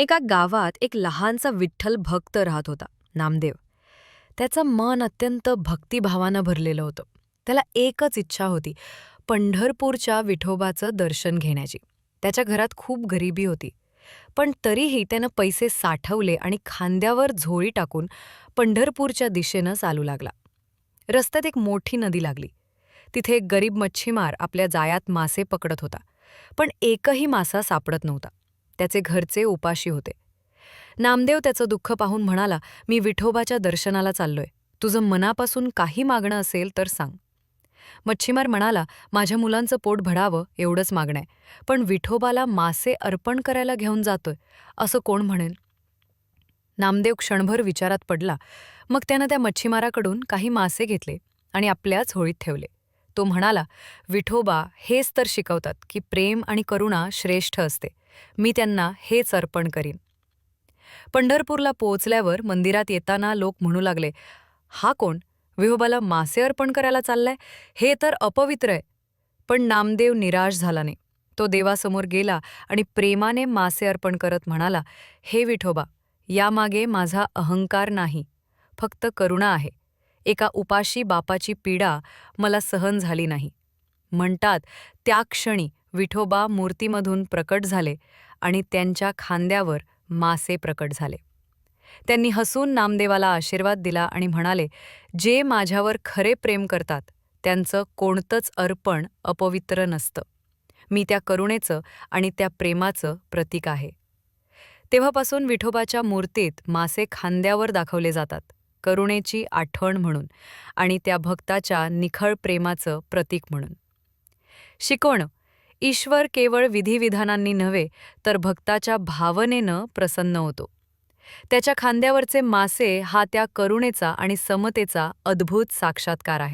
एका गावात एक लहानसा विठ्ठल भक्त राहत होता नामदेव. त्याचं मन अत्यंत भक्तिभावानं भरलेलं होतं. त्याला एकच इच्छा होती पंढरपूरच्या विठोबाचं दर्शन घेण्याची. त्याच्या घरात खूप गरिबी होती. पण तरीही त्यानं पैसे साठवले आणि खांद्यावर झोळी टाकून पंढरपूरच्या दिशेनं चालू लागला. रस्त्यात एक मोठी नदी लागली. तिथे एक गरीब मच्छीमार आपल्या जायात मासे पकडत होता. पण एकही मासा सापडत नव्हता. त्याचे घरचे उपाशी होते. नामदेव त्याचं दुःख पाहून म्हणाला मी विठोबाच्या दर्शनाला चाललोय. तुझं मनापासून काही मागणं असेल तर सांग. मच्छीमार म्हणाला माझ्या मुलांचं पोट भरावं एवढंच मागणं आहे पण विठोबाला मासे अर्पण करायला घेऊन जातोय असं कोण म्हणेल? नामदेव क्षणभर विचारात पडला. मग त्यानं त्या मच्छीमाराकडून काही मासे घेतले आणि आपल्याच होळीत ठेवले. तो म्हणाला विठोबा हेच तर शिकवतात की प्रेम आणि करुणा श्रेष्ठ असते. मी त्यांना हेच अर्पण करीन. पंढरपूरला पोहोचल्यावर मंदिरात येताना लोक म्हणू लागले हा कोण? विहोबाला मासे अर्पण करायला चाललाय? हे तर अपवित्र आहे. पण नामदेव निराश झाला नाही. तो देवासमोर गेला आणि प्रेमाने मासे अर्पण करत म्हणाला हे विठोबा यामागे माझा अहंकार नाही फक्त करुणा आहे. एका उपाशी बापाची पीडा मला सहन झाली नाही. म्हणतात त्या क्षणी विठोबा मूर्तीमधून प्रकट झाले आणि त्यांच्या खांद्यावर मासे प्रकट झाले. त्यांनी हसून नामदेवाला आशीर्वाद दिला आणि म्हणाले जे माझ्यावर खरे प्रेम करतात त्यांचं कोणतंच अर्पण अपवित्र नसतं. मी त्या करुणेचं आणि त्या प्रेमाचं प्रतीक आहे. तेव्हापासून विठोबाच्या मूर्तीत मासे खांद्यावर दाखवले जातात करुणेची आठवण म्हणून आणि त्या भक्ताच्या निखळ प्रेमाचं प्रतीक म्हणून. शिकवणं ईश्वर केवळ विधिविधानांनी नव्हे तर भक्ताच्या भावनेनं प्रसन्न होतो. त्याच्या खांद्यावरचे मासे हा त्या करुणेचा आणि समतेचा अद्भुत साक्षात्कार आहे.